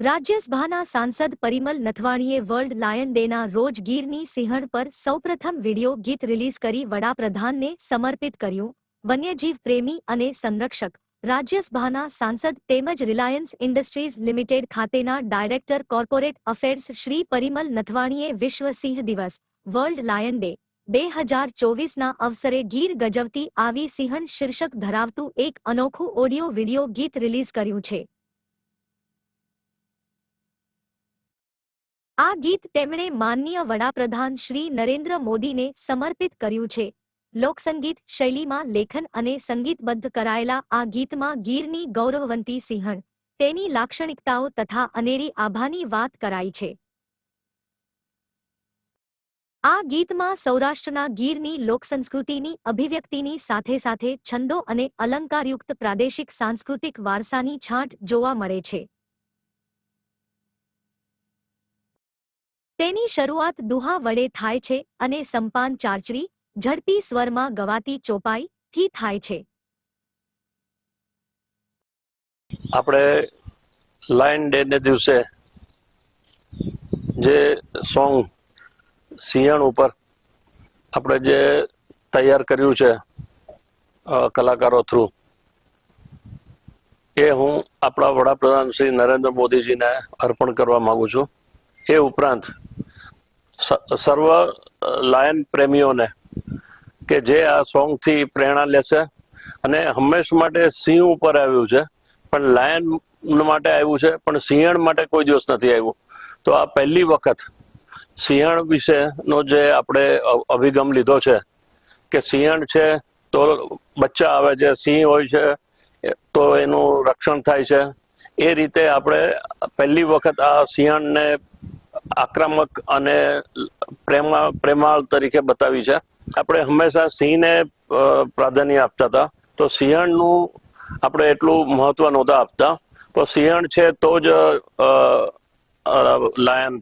રાજ્યસભાના સાંસદ પરિમલ નથવાણીએ વર્લ્ડ લાયન ડેના રોજ ગીરની સિંહણ પર સૌપ્રથમ વિડિયો ગીત રિલીઝ કરી વડાપ્રધાનને સમર્પિત કર્યું. વન્યજીવ પ્રેમી અને સંરક્ષક. રાજ્યસભાના સાંસદ તેમજ રિલાયન્સ ઇન્ડસ્ટ્રીઝ લિમિટેડ ખાતેના director corporate affairs Shri Parimal નથવાણીએ વિશ્વ સિંહ દિવસ, વર્લ્ડ લાયન ડે, બે હજાર ચોવીસના અવસરે ગીર ગજવતી આવી સિંહણ શીર્ષક ધરાવતું એક અનોખું ઓડિયો વિડિયો ગીત રિલીઝ કર્યું છે. આ ગીત તેમણે માનનીય વડાપ્રધાન શ્રી નરેન્દ્ર મોદીને સમર્પિત કર્યું છે. લોકસંગીત શૈલીમાં લેખન અને સંગીતબદ્ધ કરાયેલા આ ગીતમાં ગીરની ગૌરવવંતી સિંહણ, તેની લાક્ષણિકતાઓ તથા અનેરી આભાની વાત કરાઈ છે. આ ગીતમાં સૌરાષ્ટ્રના ગીરની લોકસંસ્કૃતિની અભિવ્યક્તિની સાથે સાથે છંદો અને અલંકારયુક્ત પ્રાદેશિક સાંસ્કૃતિક વારસાની છાંટ જોવા મળે છે. તેની શરૂઆત દુહા વડે થાય છે અને સંપાન ચારચરી, ઝડપી સ્વરમાં ગવાતી ચોપાઈ થી થાય છે. આપણે લાઇન ડે ને દિવસે જે સોંગ સિંહણ ઉપર આપણે જે તૈયાર કર્યું છે કલાકારો થ્રુ, એ હું આપણા વડાપ્રધાન શ્રી નરેન્દ્ર મોદીજીને અર્પણ કરવા માગું છું. એ ઉપરાંત સર્વ લાયન પ્રેમીઓને કે જે આ સોંગથી પ્રેરણા લેશે અને હંમેશ માટે સિંહ ઉપર આવ્યું છે. પણ લાયન માટે આવ્યું છે, પણ સિંહણ માટે કોઈ દિવસ નથી આવ્યું. તો આ પહેલી વખત સિંહણ વિશેનો જે આપણે અભિગમ લીધો છે કે સિંહણ છે તો બચ્ચા આવે છે, સિંહ હોય છે તો એનું રક્ષણ થાય છે. એ રીતે આપણે પહેલી વખત આ સિંહણને આક્રમક અને પ્રેમા, પ્રેમાળ તરીકે બતાવી છે. આપણે હંમેશા સિંહને પ્રાધાન્ય આપતા હતા. તો સિંહણનું આપણે એટલું મહત્વ નહોતા આપતા. તો સિંહણ છે તો જ લાયન